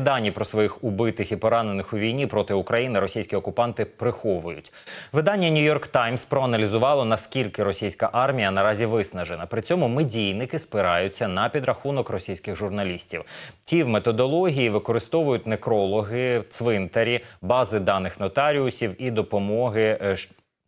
Дані про своїх убитих і поранених у війні проти України російські окупанти приховують. Видання New York Times проаналізувало наскільки російська армія наразі виснажена. При цьому медійники спираються на підрахунок російських журналістів. Ті в методології використовують некрологи, цвинтарі, бази даних нотаріусів і допомоги.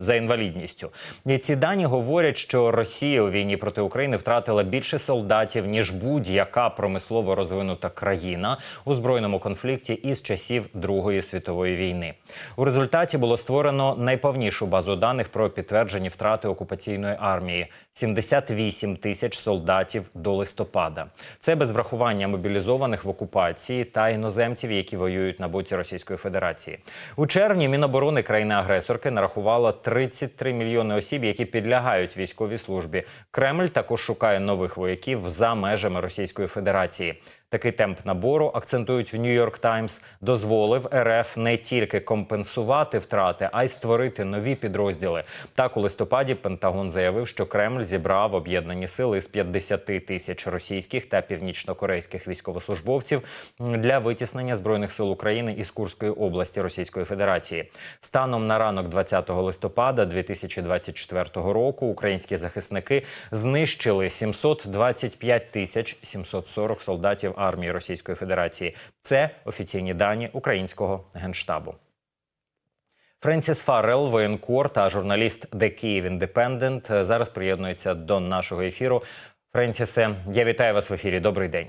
За інвалідністю і ці дані говорять, що Росія у війні проти України втратила більше солдатів ніж будь-яка промислово розвинута країна у збройному конфлікті із часів Другої світової війни. У результаті було створено найповнішу базу даних про підтверджені втрати окупаційної армії 78 тисяч солдатів до листопада. Це без врахування мобілізованих в окупації та іноземців, які воюють на боці Російської Федерації. У червні Міноборони країни-агресорки нарахувало 33 мільйони осіб, які підлягають військовій службі. Кремль також шукає нових вояків за межами Російської Федерації. Такий темп набору акцентують в York Times, дозволив РФ не тільки компенсувати втрати, а й створити нові підрозділи. Так, у листопаді Пентагон заявив, що Кремль зібрав об'єднані сили з 50 тисяч російських та північнокорейських військовослужбовців для витіснення збройних сил України із Курської області Російської Федерації. Станом на ранок 20 листопада 2024 року українські захисники знищили 725 тисяч 740 солдатів армії Російської Федерації. Це офіційні дані українського генштабу. Френсіс Фаррелл, воєнкор та журналіст The Kyiv Independent зараз приєднується до нашого ефіру. Френсісе, я вітаю вас в ефірі. Добрий день.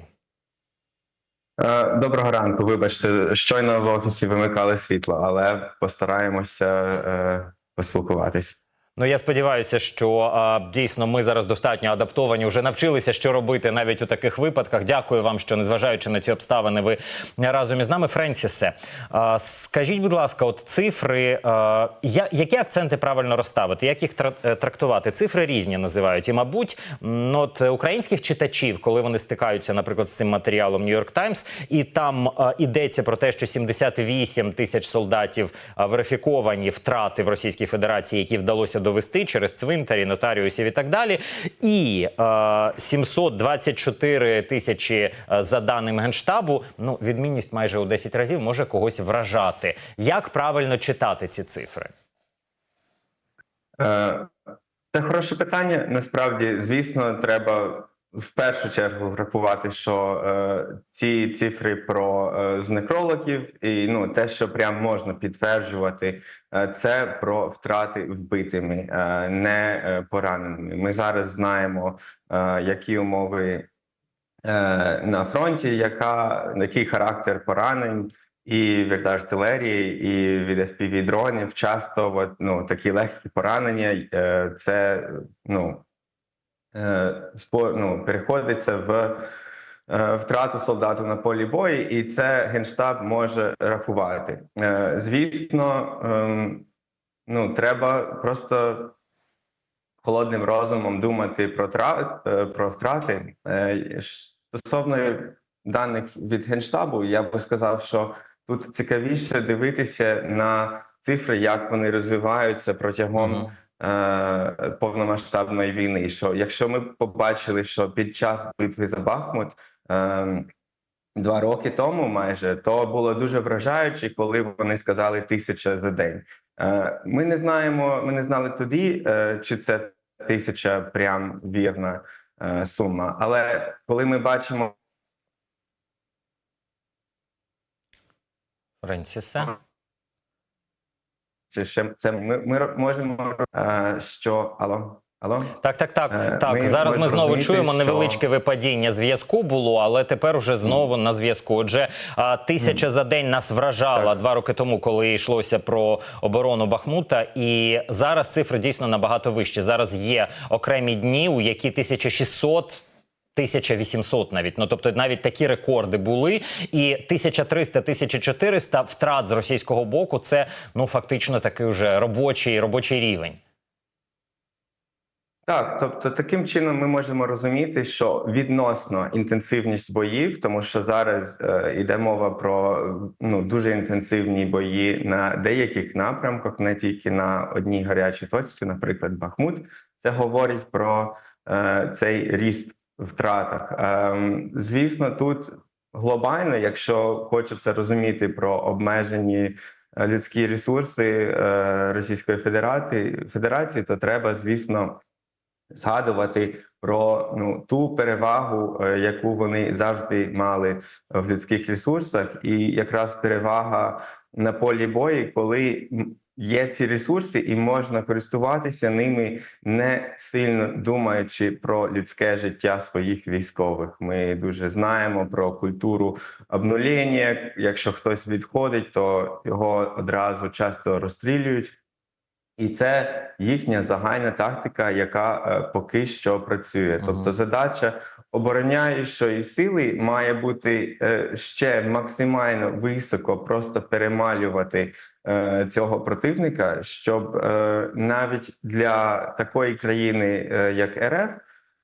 Е, Доброго ранку. Вибачте, щойно в офісі вимикали світло, але постараємося е, поспілкуватись. Ну я сподіваюся, що а, дійсно ми зараз достатньо адаптовані, вже навчилися, що робити навіть у таких випадках. Дякую вам, що незважаючи на ці обставини, ви разом із нами. Френсісе, а, скажіть, будь ласка, от цифри, а, я, які акценти правильно розставити, як їх е, трактувати? Цифри різні називають, і мабуть, от українських читачів, коли вони стикаються, наприклад, з цим матеріалом York Times, і там а, йдеться про те, що 78 тисяч солдатів верифіковані втрати в Російській Федерації, які вдалося довести через цвинтарі, нотаріусів і так далі. І е, 724 тисячі е, за даним генштабу. Ну, відмінність майже у 10 разів може когось вражати. Як правильно читати ці цифри? Е, Це хороше питання. Насправді, звісно, треба в першу чергу врахувати, що е, ці цифри про е, з некрологів і ну те, що прям можна підтверджувати, е, це про втрати вбитими, е, не е, пораненими. Ми зараз знаємо, е, які умови е, на фронті, яка який характер поранень. І від артилерії, і від fpv дронів часто от, ну, такі легкі поранення. е, Це ну, ну, переходиться в е, втрату солдату на полі бою, і це генштаб може рахувати. Е, Звісно, ем, ну, треба просто холодним розумом думати про, тра... е, про втрати. Е, Стосовно даних від генштабу, я би сказав, що тут цікавіше дивитися на цифри, як вони розвиваються протягом е, повномасштабної війни. Що якщо ми побачили, що під час битви за Бахмут е, два роки тому, майже то було дуже вражаюче, коли вони сказали тисяча за день. Е, ми не знаємо, ми не знали тоді, е, чи це тисяча прям вірна е, сума. Але коли ми бачимо Френсісе? Чи ще це ми, ми можемо що алло, алло? Так, так, так. Е, так. ми Зараз ми знову чуємо що- невеличке випадіння зв'язку було, але тепер уже знову на зв'язку. Отже, тисяча за день нас вражала Так. два роки тому, коли йшлося про оборону Бахмута. І зараз цифри дійсно набагато вищі. Зараз є окремі дні, у які 1600 1800 навіть, ну тобто навіть такі рекорди були, і 1300-1400 втрат з російського боку це ну фактично такий вже робочий робочий рівень. Так, тобто таким чином ми можемо розуміти, що відносно інтенсивність боїв, тому що зараз е, йде мова про ну дуже інтенсивні бої на деяких напрямках, не тільки на одній гарячій точці, наприклад, Бахмут. Це говорить про е, цей ріст втратах. Ем, звісно, тут глобально, якщо хочеться розуміти про обмежені е, людські ресурси е, Російської Федерації, то треба, звісно, згадувати про ну ту перевагу, е, яку вони завжди мали в людських ресурсах, і якраз перевага на полі бою, коли є ці ресурси, і можна користуватися ними, не сильно думаючи про людське життя своїх військових. Ми дуже знаємо про культуру обнулення. Якщо хтось відходить, то його одразу часто розстрілюють. І це їхня загальна тактика, яка е, поки що працює. Тобто, задача обороняючої сили має бути е, ще максимально високо, просто перемалювати е, цього противника, щоб е, навіть для такої країни, е, як РФ,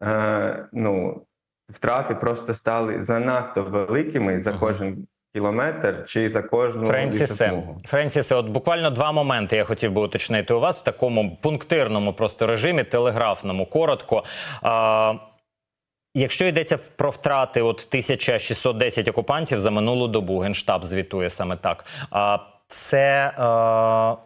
е, ну втрати просто стали занадто великими за кожен кілометр чи за кожну Френсісе. Френсісе, от буквально два моменти я хотів би уточнити у вас в такому пунктирному просто режимі, телеграфному, коротко. А, якщо йдеться про втрати от 1610 окупантів за минулу добу, Генштаб звітує саме так. А, це е,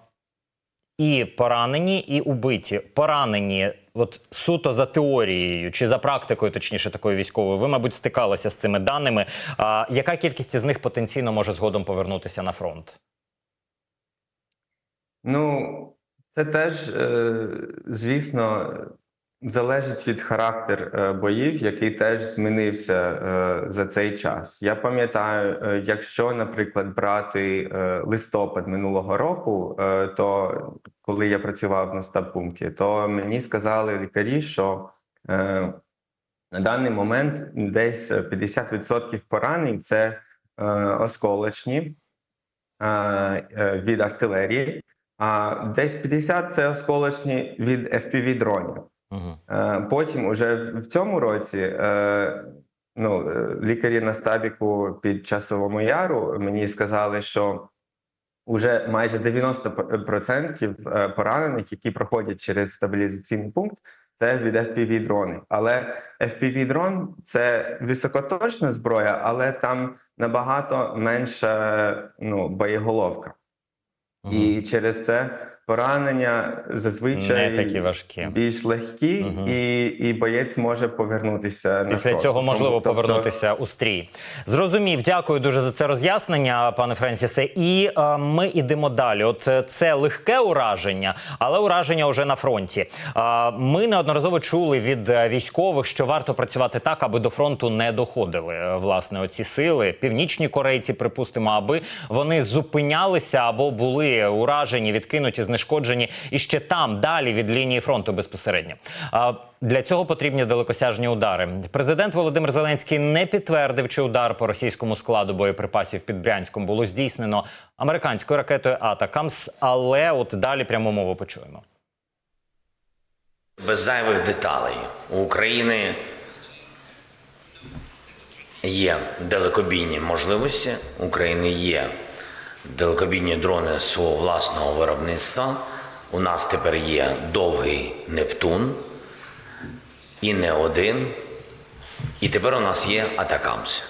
і поранені, і убиті. Поранені, от суто за теорією чи за практикою, точніше такою військовою, ви, мабуть, стикалися з цими даними. А, яка кількість із них потенційно може згодом повернутися на фронт? Ну, це теж, е, звісно, залежить від характеру е, боїв, який теж змінився е, за цей час. Я пам'ятаю, якщо, наприклад, брати листопад минулого року, то коли я працював на стаб-пункті, то мені сказали лікарі, що е, на даний момент десь 50% поранень це е, осколочні е, е, від артилерії. А десь 50% – це осколочні від fpv дронів. Угу. Е, Потім, уже в цьому році, е, ну, е, лікарі на стабіку під часовому яру мені сказали, що вже майже 90% е, поранених, які проходять через стабілізаційний пункт, це від fpv дронів. Але fpv дрон це високоточна зброя, але там набагато менша ну, боєголовка. І через це поранення зазвичай Не такі важкі. більш легкі, Мгм. і, і боєць може повернутися на Після фронт. цього можливо тобто, повернутися у стрій. Зрозумів, дякую дуже за це роз'яснення, пане Френсісе. І е, ми йдемо далі. От е, це легке ураження, але ураження вже на фронті. Е, ми неодноразово чули від е, військових, що варто працювати так, аби до фронту не доходили е, власне оці сили. Північні корейці, припустимо, аби вони зупинялися або були уражені, відкинуті, знешкоджені і ще там далі від лінії фронту безпосередньо. Для цього потрібні далекосяжні удари. Президент Володимир Зеленський не підтвердив, чи удар по російському складу боєприпасів під Брянськом було здійснено американською ракетою Атакамс. Але от далі пряму мову почуємо. Без зайвих деталей у України є далекобійні можливості. України є далекобійні дрони свого власного виробництва. У нас тепер є довгий Нептун і не один. І тепер у нас є Атакамс.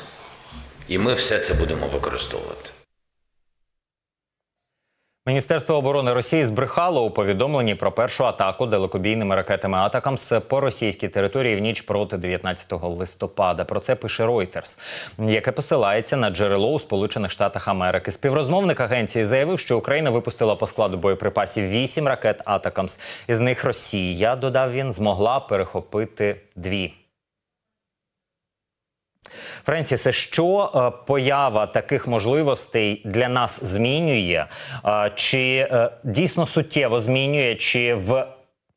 І ми все це будемо використовувати. Міністерство оборони Росії збрехало у повідомленні про першу атаку далекобійними ракетами Атакамс по російській території в ніч проти 19 листопада. Про це пише Reuters, яке посилається на джерело у Сполучених Штатах Америки. Співрозмовник агенції заявив, що Україна випустила по складу боєприпасів 8 ракет Атакамс. Із них Росія, додав він, змогла перехопити дві. Френсісе, що е, поява таких можливостей для нас змінює? Е, чи е, дійсно суттєво змінює, чи в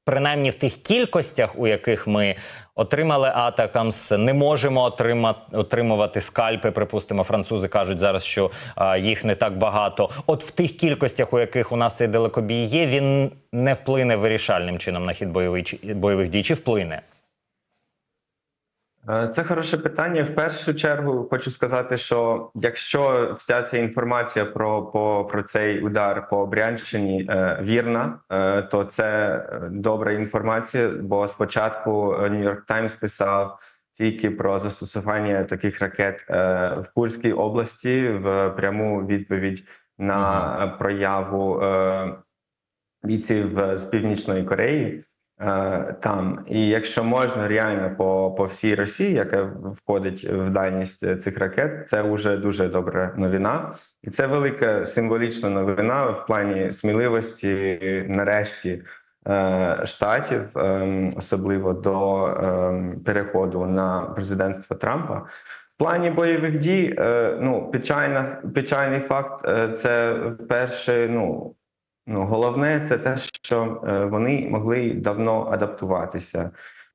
принаймні в тих кількостях, у яких ми отримали Атакамс, не можемо отримати отримувати скальпи? Припустимо, французи кажуть зараз, що їх не так багато. От в тих кількостях, у яких у нас цей далекобій є, він не вплине вирішальним чином на хід бойовий, чи- бойових дій, чи вплине? Е, Це хороше питання. В першу чергу хочу сказати, що якщо вся ця інформація про, по, про цей удар по Брянщині е, вірна, е, то це е, добра інформація. Бо спочатку New York Times писав тільки про застосування таких ракет е, в Курській області в пряму відповідь на е, прояву е, бійців е, з Північної Кореї. Е, Там, і якщо можна реально по, по всій Росії, яка входить в дальність цих ракет, це вже дуже добра новина, і це велика символічна новина в плані сміливості, нарешті, е, штатів, ем, особливо до ем, переходу на президентство Трампа. В плані бойових дій, е, ну печальна, печальний факт, це перше, ну. Ну, головне, це те, що е, вони могли давно адаптуватися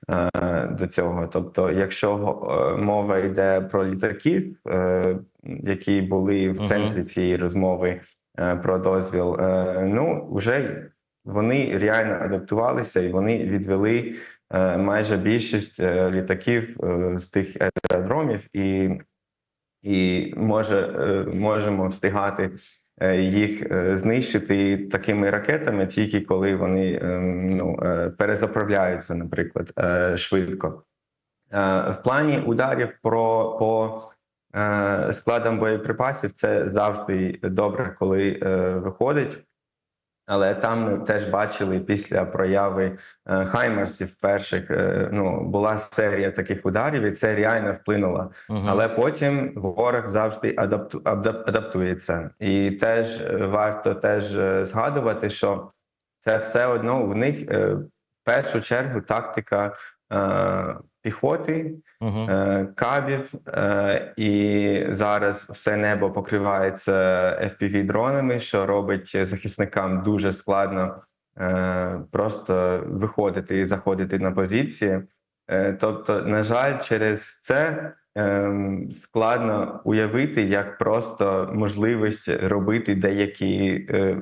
е, до цього. Тобто, якщо е, мова йде про літаків, які були в центрі цієї розмови про дозвіл, ну вже вони реально адаптувалися і вони відвели майже більшість літаків з тих аеродромів, і, і може, можемо встигати їх е, знищити такими ракетами, тільки коли вони е, ну, е, перезаправляються, наприклад, е, швидко. Е, В плані ударів про по е, складам боєприпасів це завжди добре, коли е, виходить. Але там ми теж бачили після прояви е, хаймерсів перших. е, Ну була серія таких ударів, і це реально вплинуло. Мгм. Але потім ворог завжди адапту, адап- адаптується, і теж е, варто теж згадувати, що це все одно у них в першу чергу тактика піхоти, Мгм. е, кабів, е, і зараз все небо покривається fpv дронами, що робить захисникам дуже складно е, просто виходити і заходити на позиції. Е, Тобто, на жаль, через це ем, складно уявити, як просто можливість робити деякі е,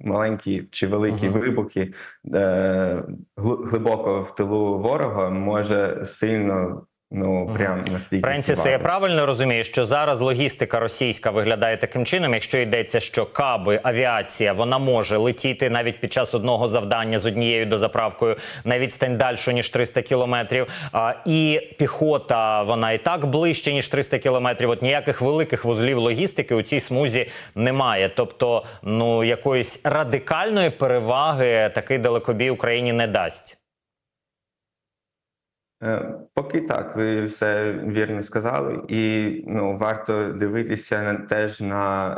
маленькі чи великі Мгм. вибухи е, глибоко в тилу ворога може сильно ну прям настільки. Френсісе, я правильно розумію, що зараз логістика російська виглядає таким чином, якщо йдеться, що каби, авіація, вона може летіти навіть під час одного завдання з однією дозаправкою на відстань дальшу ніж 300 кілометрів. А, і піхота вона і так ближче ніж 300 кілометрів. От ніяких великих вузлів логістики у цій смузі немає. Тобто, ну якоїсь радикальної переваги такий далекобій Україні не дасть. Е, Поки так, ви все вірно сказали, і ну варто дивитися на теж на,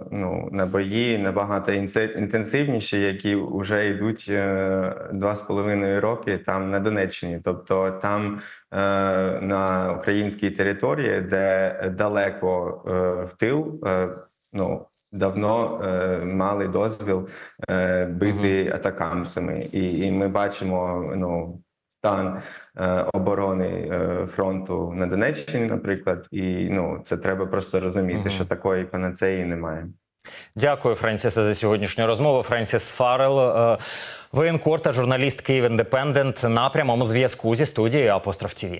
е, ну, на бої набагато інтенсивніші, які вже йдуть е, два з половиною роки там на Донеччині. Тобто там е, на українській території, де далеко е, в тил, е, ну давно е, мали дозвіл е, бити атакамсами, і, і ми бачимо ну стан оборони е, фронту на Донеччині, наприклад, і ну це треба просто розуміти, угу. що такої панацеї немає. Дякую, Френсісе, за сьогоднішню розмову. Френсіс Фарел, е, воєнкор та журналіст Київ Індепендент на прямому зв'язку зі студією Апостроф ТІВІ.